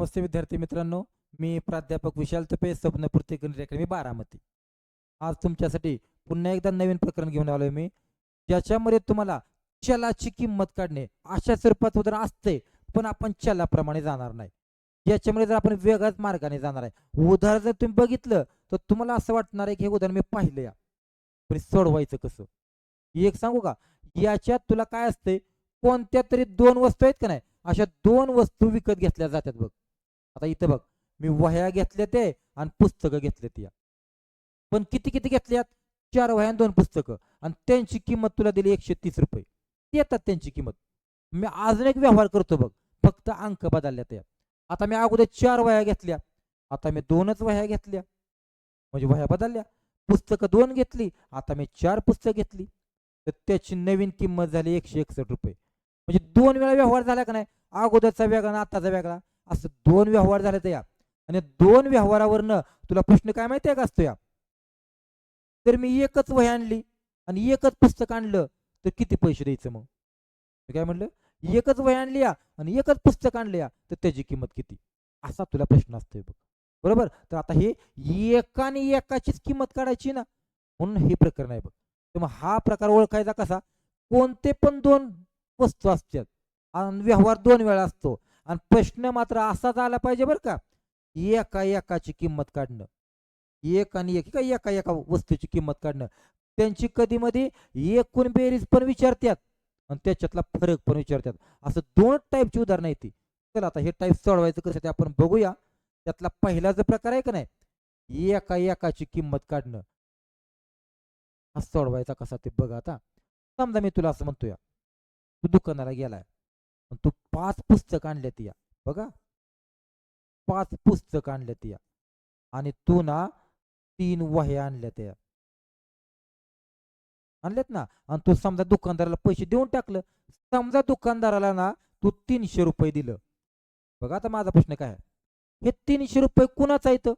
नमस्ते विद्यार्थी मित्रांनो. मी प्राध्यापक विशाल तपे स्वप्नपूर्ती गणित अकॅडमी बारामती. आज तुमच्यासाठी पुन्हा एकदा नवीन प्रकरण घेऊन आलोय मी. ज्याच्यामध्ये तुम्हाला चलाची किंमत काढणे अशा स्वरूपात उदाहरण असते पण आपण चलाप्रमाणे जाणार नाही. याच्यामध्ये जर आपण वेगळ्याच मार्गाने जाणार आहे उदाहरण जर तुम्ही बघितलं तर तुम्हाला असं वाटणार आहे की हे उदाहरण मी पाहिलं या पण सोडवायचं कसं? एक सांगू का? याच्यात तुला काय असते कोणत्या तरी दोन वस्तू आहेत का नाही? अशा दोन वस्तू विकत घेतल्या जातात बघ. आता इथं बघ मी वह्या घेतल्या ते आणि पुस्तकं घेतल्यात या पण किती किती घेतल्यात चार वह्या दोन पुस्तकं. आणि त्यांची किंमत तुला दिली एकशे तीस रुपये. येतात त्यांची किंमत. मी अजून एक व्यवहार करतो बघ फक्त अंक बदलल्यात या आता मी अगोदर चार वह्या घेतल्या. आता मी दोनच वह्या घेतल्या. म्हणजे वह्या बदलल्या. पुस्तकं दोन घेतली. आता मी चार पुस्तकं घेतली. तर त्याची नवीन किंमत झाली एकशे एकसष्ट रुपये. म्हणजे दोन वेळा व्यवहार झाला का नाही? अगोदरचा वेगळा आताचा वेगळा. असं दोन व्यवहार झाले तर या. आणि दोन व्यवहारावरनं तुला प्रश्न काय माहिती आहे का असतो या? तर मी एकच वही आणली आणि एकच पुस्तक आणलं तर किती पैसे द्यायचं मग? काय म्हणलं? एकच वही आणली या आणि एकच पुस्तक आणलं या तर त्याची किंमत किती? असा तुला प्रश्न असतोय बघ. बरोबर? तर आता हे एकाने एकाचीच किंमत काढायची ना म्हणून हे प्रकरण आहे बघ. तर मग हा प्रकार ओळखायचा कसा? कोणते पण दोन वस्तू असतात. आणि व्यवहार दोन वेळा असतो. आणि प्रश्न मात्र असाच आला पाहिजे बरं का. एका एकाची किंमत काढणं. एक आणि एक का एका एका वस्तूची किंमत काढणं. त्यांची कधी मध्ये एकूण बेरीज पण विचारतात आणि त्याच्यातला फरक पण विचारतात असं दोन टाईपची उदाहरणं आहेत ती. चला आता हे टाईप सोडवायचं कसं ते आपण बघूया. त्यातला पहिला जो प्रकार आहे का नाही? एका एकाची किंमत काढणं. हा सोडवायचा कसा ते बघ आता. समजा मी तुला असं म्हणतोय. तू दुकानाला गेलाय. तू पाच पुस्तक आणल्यात या. बघा. पाच पुस्तक आणल्यात या. आणि तू ना तीन वह्या आणल्यात या. आणल्यात ना? आणि तू समजा दुकानदाराला पैसे देऊन टाकलं समजा दुकानदाराला ना तू तीनशे रुपये दिलं. बघा आता माझा प्रश्न काय आहे? हे तीनशे रुपये कुणाचा येतं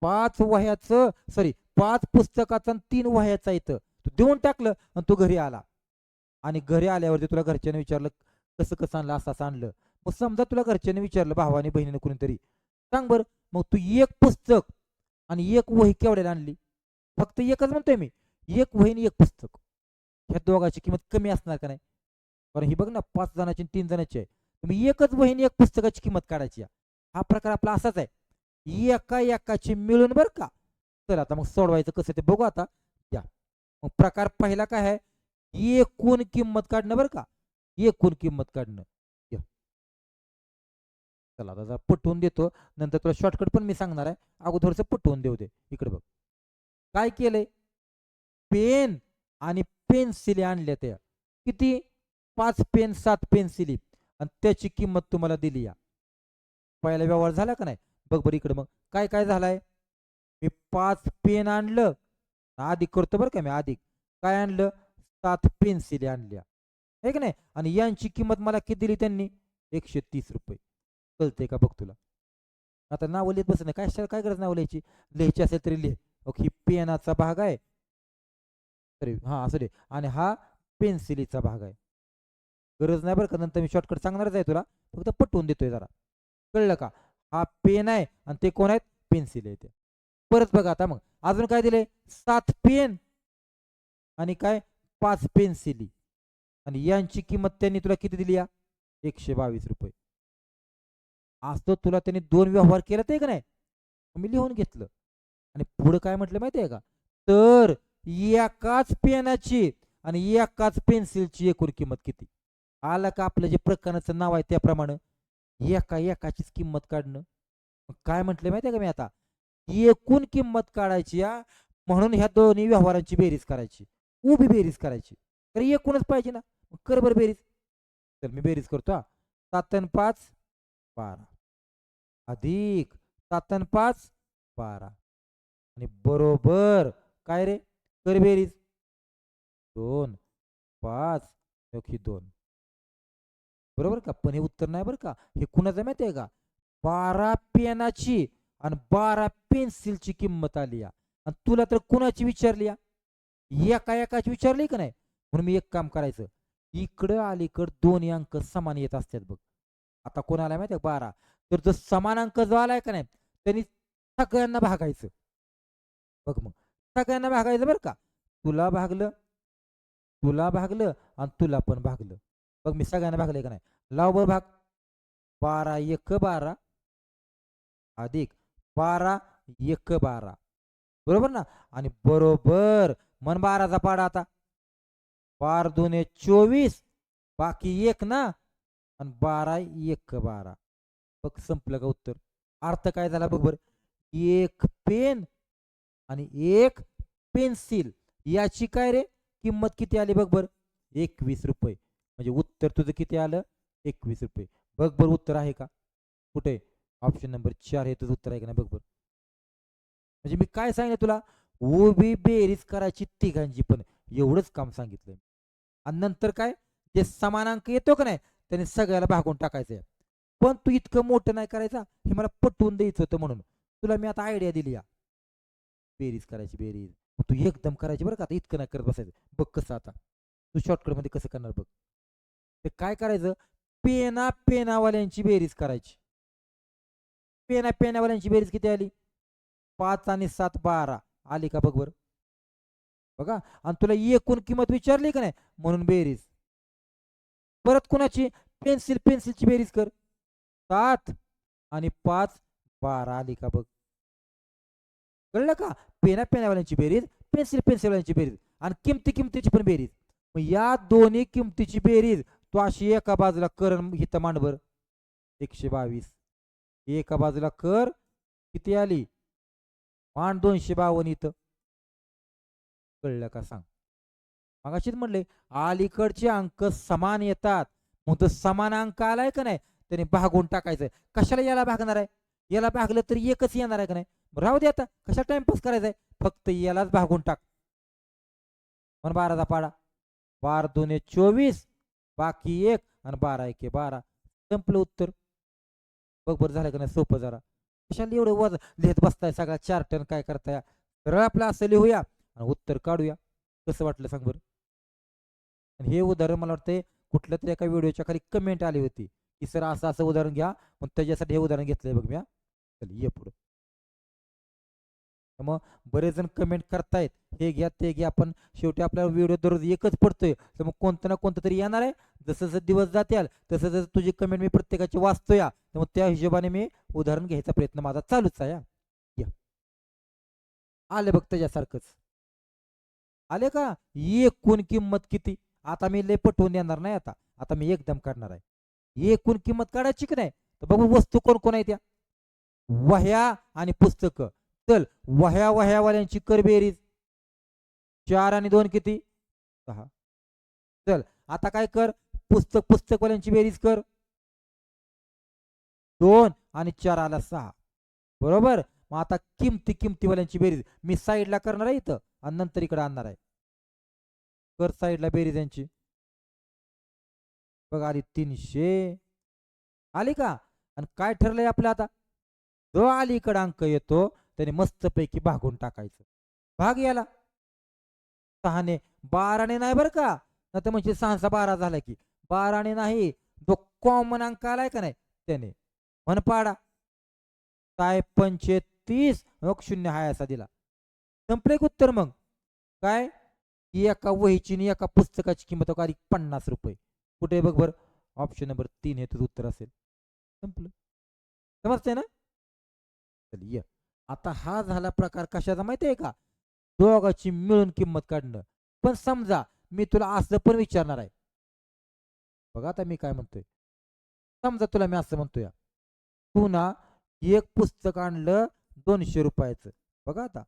पाच वह्याचं सॉरी पाच पुस्तकाचं आणि तीन वह्याचा येतं तू देऊन टाकलं आणि तू घरी आला. आणि घरी आल्यावरती तुला घरच्याने विचारलं कसं कसं आणलं असं असं आणलं. मग समजा तुला घरच्याने विचारलं भावाने बहिणीने कुणीतरी. सांग बरं मग तू एक पुस्तक आणि एक वही केवढ्याला आणली? फक्त एकच म्हणतोय मी. एक वही आणि एक पुस्तक. ह्या दोघांची किंमत कमी असणार का नाही? कारण ही बघ ना पाच जणांची आणि तीन जणांची आहे. तुम्ही एकच वही आणि एक पुस्तकाची किंमत काढायची हा प्रकार आपला असाच आहे. एका एकाची मिळून बरं का. तर आता मग सोडवायचं कसं ते बघू आता. या मग प्रकार पहिला काय आहे? एकूण किंमत काढणं बरं का. एकूण किंमत काढणं. चला आता पटवून देतो. नंतर तुला शॉर्टकट पण मी सांगणार आहे. अगोदरच पटवून देऊ दे. इकडे बघ. काय केलंय? पेन आणि पेन्सिली आणल्या त्या. किती? पाच पेन सात पेन्सिली. आणि त्याची किंमत तुम्हाला दिली या. पहिला व्यवहार झाला का नाही? बघ बरं इकडे मग. काय काय झालाय? मी पाच पेन आणलं. आधी करतो बरं का मी आधी. काय आणलं? सात पेन्सिली आणल्या. आहे का नाही? आणि यांची किंमत मला किती दिली त्यांनी? एकशे तीस रुपये. कळते का बघ तुला? आता नावं लिहित बस नाही. काय काय गरज नावं लिहायची? लिहायची असेल तरी लिह. ओके ही पेनाचा भाग आहे. तरी हा असं दे आणि हा पेन्सिलीचा भाग आहे. गरज नाही बरं का? नंतर मी शॉर्टकट सांगणारच आहे तुला. फक्त पटवून देतोय जरा. कळलं का? हा पेन आहे आणि ते कोण आहेत? पेन्सिल आहे ते. परत बघा आता मग. अजून काय दिले सात पेन. आणि काय? पाच पेन्सिली. आणि यांची किंमत त्यांनी तुला किती दिली या? एकशे बावीस रुपये. असतो तुला त्यांनी दोन व्यवहार केला ते का नाही? मी लिहून घेतलं. आणि पुढं काय म्हटलं माहिती आहे का? तर एकाच पेनाची आणि एकाच पेन्सिलची एकूण किंमत किती? आलं का आपलं जे प्रकरणाचं नाव आहे त्याप्रमाणे एका एकाचीच किंमत काढणं? काय म्हटलं माहिती आहे का मी आता? एकूण किंमत काढायची या म्हणून ह्या दोन्ही व्यवहारांची बेरीज करायची. उभी बेरीज करायची. तर एकूणच पाहिजे ना. मग कर बरं बेरीज. तर मी बेरीज करतो हा. सात पाच बारा. अधिक सात पाच बारा. आणि बरोबर काय रे? कर बेरीज. दोन पाच ही दोन. बरोबर का? पण हे उत्तर नाही बरं का? हे कुणाचं माहिती आहे का? बारा पेनाची आणि बारा पेन्सिलची किंमत आली या. आणि तुला तर कुणाची विचारली या? एका एकाची विचारली का नाही? म्हणून मी एक काम करायचं. इकडं अलीकडं दोन्ही अंक समान येत असतात बघ. आता कोणाला माहिती आहे बारा? तर जो समान अंक जो आलाय का नाही त्यांनी सगळ्यांना भागायचं. बघ मग सगळ्यांना भागायचं बरं का? तुला भागलं तुला भागलं आणि तुला पण भागलं. बघ मी सगळ्यांना भागले का नाही? लाव बरं भाग. बारा एक बारा. अधिक बारा एक बारा. बरोबर ना? आणि बरोबर मन बाराचा पाडा आता. बार दोन चोवीस बाकी एक ना आणि बारा एक बारा. बघ संपलं का उत्तर? अर्थ काय झाला बघ बरं. एक पेन आणि एक पेन्सिल याची काय रे? किंमत किती आली बघ बरं? एकवीस रुपये. म्हणजे उत्तर तुझं किती आलं? एकवीस रुपये. बघ बरं उत्तर आहे का? कुठे? ऑप्शन नंबर चार हे तुझं उत्तर आहे का नाही बघ बरं. म्हणजे मी काय सांगितलं तुला? उभी बेरीज करायची तिघांची पण. एवढंच काम सांगितलंय आणि नंतर काय? जे समानांक येतो का नाही? त्याने सगळ्याला भागून टाकायचं आहे. पण तू इतकं मोठं नाही करायचा हे मला पटवून द्यायचं होतं म्हणून. तुला मी आता आयडिया दिली या. बेरीज करायची बेरीज. तू एकदम करायची बरं का? आता इतकं नाही करत बसायचं. बघ कसं आता. तू शॉर्टकटमध्ये कसं करणार बघ. ते काय करायचं? पेना पेनावाल्यांची बेरीज करायची. पेना पेनावाल्यांची बेरीज किती आली? पाच आणि सात बारा. आली का बघ बरं? बघा आणि तुला एकूण किंमत विचारली का नाही? म्हणून बेरीज. परत कोणाची? पेन्सिल पेन्सिलची बेरीज कर. सात आणि पाच बारा आली का बघ. कळलं का? पेना पेनावाल्यांची बेरीज पेन्सिल पेन्सिलवाल्यांची बेरीज आणि किमती किमतीची पण बेरीज. मग या दोन्ही किमतीची बेरीज तू अशी एका बाजूला कर हित मांडभर. एकशे बावीस. एका बाजूला कर. किती आली? मांड दोनशे बावन्न इथं. कळलं का सांग? मगाशीच म्हणले अलीकडचे अंक समान येतात. मग तो समान अंक आलाय का नाही? त्याने भागून टाकायचंय. कशाला याला भागणार आहे? याला भागलं तर एकच येणार आहे का नाही? राहू दे आता. कशा टाइमपास करायचंय? फक्त यालाच भागून टाक. पण बाराचा पाडा. बार दोन चोवीस. बाकी एक आणि बारा एके बारा. संपलं उत्तर. बघ बरं झालं का नाही? सोपं जरा. कशाला एवढं वज लिहित बसताय सगळा चार टन काय करताय? सरळ आपलं असं लिहूया. आणि उत्तर काढूया. कसं वाटलं सांग बरं? आणि हे उदाहरण मला वाटतंय कुठल्या तरी एका व्हिडिओच्या खाली कमेंट आली होती. की सर असं असं उदाहरण घ्या मग त्याच्यासाठी हे उदाहरण घेतलंय बघ म्या. चल ये पुढं. मग बरेच जण कमेंट करतायत. हे घ्या ते घ्या पण शेवटी आपल्याला व्हिडिओ दररोज एकच पडतोय. तर मग कोणतं ना कोणतं तरी येणार आहे. जसं जसं दिवस जातील तसं जसं तुझी कमेंट मी प्रत्येकाची वाचतोय तर मग त्या हिशोबाने मी उदाहरण घ्यायचा प्रयत्न माझा चालूच आहे या. आलं बघ त्याच्यासारखंच. आले का? एकूण किंमत किती? आता मी लय पटवून येणार नाही आता. आता मी एकदम काढणार आहे. एकूण किंमत काढायची की नाही? तर बघू वस्तू कोण कोण आहे त्या. वह्या आणि पुस्तकं. चल वह्या वह्यावाल्यांची कर बेरीज. चार आणि दोन किती? सहा. चल आता काय कर? पुस्तक पुस्तकवाल्यांची बेरीज कर. दोन आणि चार आला सहा. बरोबर? मग आता किमती किमतीवाल्यांची बेरीज. मी साईडला करणार आहे इथं. आणि नंतर इकडे आणणार आहे. कर साईडला बेरीज यांची. बघ आली तीनशे. आली का? आणि काय ठरलंय आपलं आता? जो अलीकडे अंक येतो त्याने मस्तपैकी भागून टाकायचं. भाग याला. सहाने. बाराने नाही बरं का? नाही तर म्हणजे सहाचा बारा झाला की. बाराने नाही जो कॉमन अंक आलाय का नाही त्याने. म्हण पाडा साय पंचे तीस शून्य हाय असा दिला. संपले उत्तर मग. काय? एका वहीची आणि एका पुस्तकाची किंमत अधिक पन्नास रुपये. कुठे बघ बर? ऑप्शन नंबर तीन हे तुझं उत्तर असेल. संपलं. समजतंय ना? चल ये. आता हा झाला प्रकार कशाचा माहिती आहे का? दोघाची मिळून किंमत काढणं. पण समजा मी तुला असं पण विचारणार आहे. बघा आता मी काय म्हणतोय. समजा तुला मी असं म्हणतोय. तू ना एक पुस्तक आणलं दोनशे रुपयाचं. बघा आता.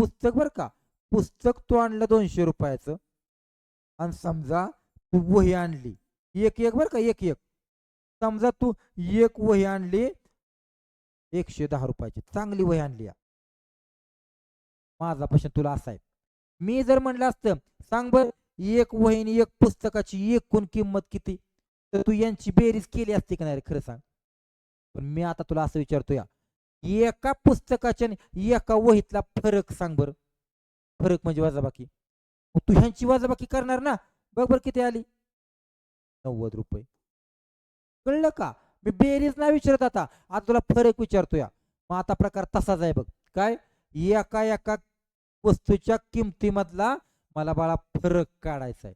पुस्तक बर का. पुस्तक तू आणलं दोनशे रुपयाचं. आणि समजा तू वही आणली. एक एक बर का एक एक. समजा तू एक वही आणली एकशे दहा रुपयाची. चांगली वही आणली या. माझा प्रश्न तुला असा आहे. मी जर म्हणलं असतं सांग बर एक वही एक पुस्तकाची एकूण किंमत किती? तर तू यांची बेरीज केली असती का नाही रे? खरं सांग. पण मी आता तुला असं विचारतो या. एका पुस्तकाच्या आणि एका वहीतला फरक सांग बर. फरक म्हणजे वजाबाकी. मग तू ह्यांची वजाबाकी करणार ना? बघ बर किती आली. नव्वद रुपये. कळलं का? मी बेरीज नाही विचारत आता. आता तुला फरक विचारतोय मग आता प्रकार तसाच आहे बघ. काय? एका एका वस्तूच्या किमतीमधला मला बाळा फरक काढायचा आहे.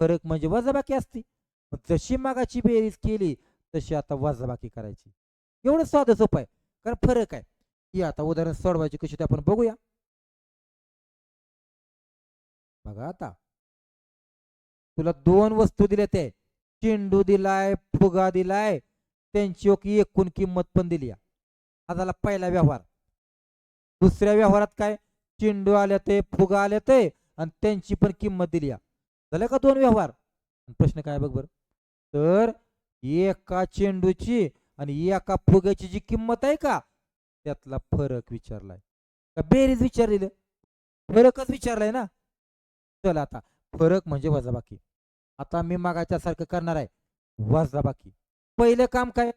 फरक म्हणजे वजाबाकी असती. जशी मागाची बेरीज केली तशी आता वजाबाकी करायची. एवढं साधं सोपं आहे. कारण फरक आहे. ही आता उदाहरण सोडवायची कशी ते आपण बघूया. बघा आता. तुला दोन वस्तू दिल्या ते चेंडू दिलाय फुगा दिलाय. त्यांची एकूण किंमत पण दिली हा झाला पहिला व्यवहार. दुसऱ्या व्यवहारात काय? चेंडू आले ते फुगा आले ते आणि त्यांची पण किंमत दिली आहे. झालं का दोन व्यवहार? प्रश्न काय बघ बर. तर एका चेंडूची आणि एका फुग्याची जी किंमत आहे का त्यातला फरक विचारलाय. का बेरीज विचारलेलं? फरकच विचारलाय ना. चला आता फरक म्हणजे वजाबाकी आता मी मागाच्या सारखं करणार आहे वजाबाकी पहिलं काम काय?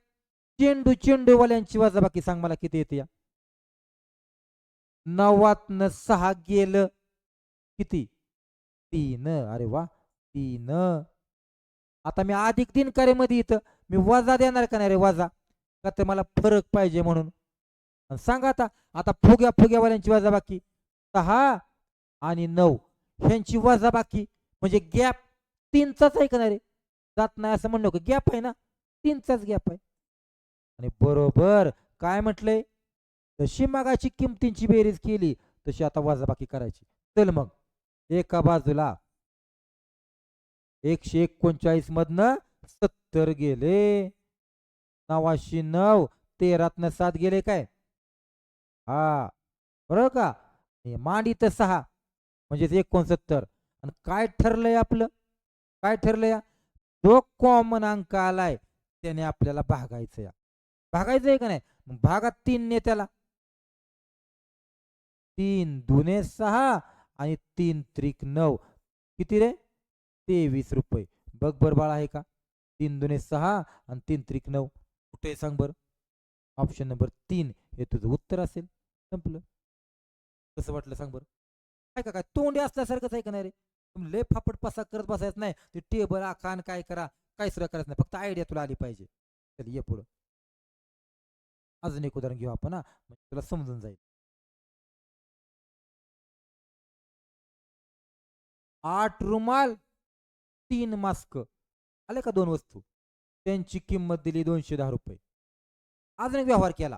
चेंडू चेंडूवाल्यांची वजाबाकी सांग मला किती येते या. नवातन सहा गेलं किती? तीन. अरे वा तीन. आता मी अधिक तीन कार्यामध्ये इथं मी वजा देणार का नाही रे वजा? का तर मला फरक पाहिजे म्हणून. सांगा आता आता फुग्या फुग्यावाल्यांची वजा बाकी. सहा आणि नऊ ह्यांची वजा बाकी. म्हणजे गॅप तीनचाच आहे का नाही रे? जात नाही असं म्हणणं गॅप आहे ना? तीनचाच गॅप आहे. आणि बरोबर काय म्हटलंय? जशी मागाची किमतींची बेरीज केली तशी आता वजाबाकी करायची. चल मग एका बाजूला. एकशे एकोणचाळीस मधनं सत्तर तर गेले. नवाशे नऊ तेरातनं सात गेले काय? हा बरोबर का? मांडी तर सहा म्हणजेच एकोणसत्तर. आणि काय ठरलंय आपलं? काय ठरलंय? जो कॉमन अंक आलाय त्याने आपल्याला भागायचं या भागायचं आहे का नाही? भागात तीन ने त्याला. तीन दुने सहा आणि तीन त्रिक नऊ. किती रे? तेवीस रुपये. बघ बरबाळ आहे का. तीन दुने सहा आणि तीन त्रिक नऊ कुठे आहे सांग बर. ऑप्शन नंबर तीन हे तुझं उत्तर असेल. संपलं. कसं वाटलं सांग बरं? काय का काय? तोंडी असल्यासारखंच आहे का नाही रे? तुम्ही लय फापट पसा करत बसायचं नाही. ते टेबल आखान काय करा काय सुद्धा करायचं नाही. फक्त आयडिया तुला आली पाहिजे. चल ये पुढं. अजून एक उदाहरण घेऊ आपण हा. म्हणजे तुला समजून जाईल. आठ रुमाल तीन मास्क. आल्या का दोन वस्तू? त्यांची किंमत दिली दोनशे दहा रुपये. अजून एक व्यवहार केला.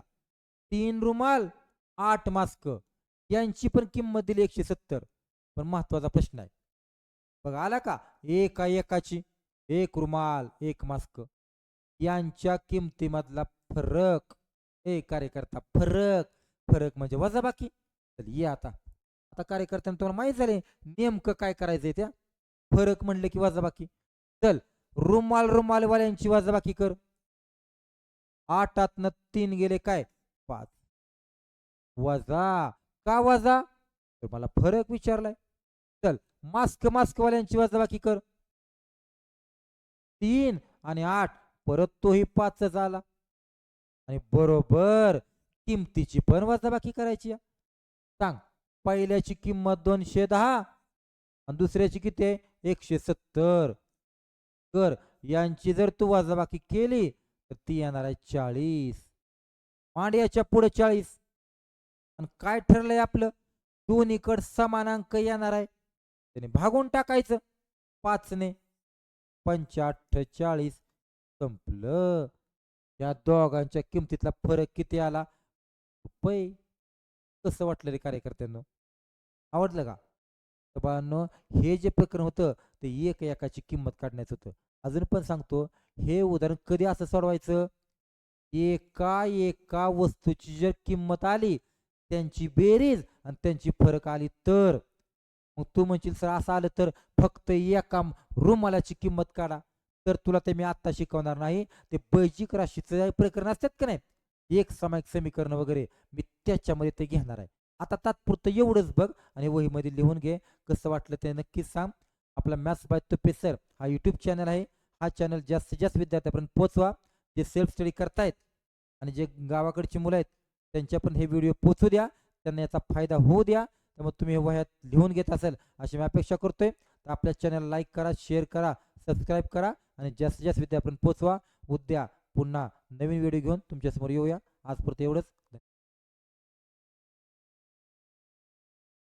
तीन रुमाल आठ मास्क. यांची पण किंमत दिली एकशे सत्तर. पण महत्त्वाचा प्रश्न आहे. बघा आला का? एका एकाची. एक रुमाल एक मास्क. यांच्या किमतीमधला फरक ए कार्यकर्ता फरक. फरक म्हणजे वजाबाकी. चल ये आता. आता कार्यकर्त्यांना तुम्हाला माहीत झाले नेमकं काय करायचंय त्या? फरक म्हणलं की वजाबाकी. चल रुमाल रुमालवाल्यांची वजाबाकी कर. आठातनं तीन गेले काय? पाच. वजा. का वजा? तर मला फरक विचारलाय. चल मास्क मास्कवाल्यांची वजाबाकी कर. तीन आणि आठ परत तोही पाचच आला आणि बरोबर किमतीची पण वजाबाकी करायची सांग पहिल्याची किंमत दोनशे दहा आणि दुसऱ्याची किती आहे? एकशे सत्तर. कर. यांची जर तू वजाबाकी केली तर ती येणार आहे चाळीस. मांड्याच्या पुढे चाळीस. आणि काय ठरलंय आपलं? दोन्हीकड समान अंक येणार आहे. त्याने भागून टाकायचं. पाचने. पंचाठ्ठेचाळीस संपलं. या दोघांच्या किमतीतला फरक किती आला? रुपये. कसं वाटलं रे कार्यकर्त्यांना? आवडलं का? बाळांनो हे जे प्रकरण होतं ते एक एकाची किंमत काढण्याचं होतं. अजून पण सांगतो हे उदाहरण कधी असं सोडवायचं? एका एका वस्तूची जर किंमत आली त्यांची बेरीज आणि त्यांची फरक आली तर? मग तू म्हणशील सर असं आलं तर फक्त एका रुमालाची किंमत काढा. तर तुला ते मी आत्ता शिकवणार नाही. ते बैजिक राशीचं प्रकरण असतात का नाही? एक सामायिक समीकरण वगैरे मी त्याच्यामध्ये ते घेणार आहे. आता तात्पुरतं एवढंच बघ आणि वहीमध्ये लिहून घे. कसं वाटलं ते नक्कीच सांग. आपला मॅथ्स बाय तुपे सर हा यूट्यूब चॅनल आहे. हा चॅनल जास्तीत जास्त विद्यार्थ्यापर्यंत पोचवा जे सेल्फ स्टडी करतायत आणि जे गावाकडची मुलं आहेत त्यांच्या पण हे व्हिडिओ पोचू द्या. त्यांना याचा फायदा होऊ द्या. त्यामुळे तुम्ही हे वह्यात लिहून घेत असेल अशी मी अपेक्षा करतोय. तर आपल्या चॅनल लाईक करा शेअर करा सबस्क्राईब करा आणि जास्तीत जास्त विद्यार्थ्यापर्यंत पोचवा उद्या पुन्हा नवीन व्हिडिओ घेऊन तुमच्यासमोर येऊया. आजपुरतं एवढंच.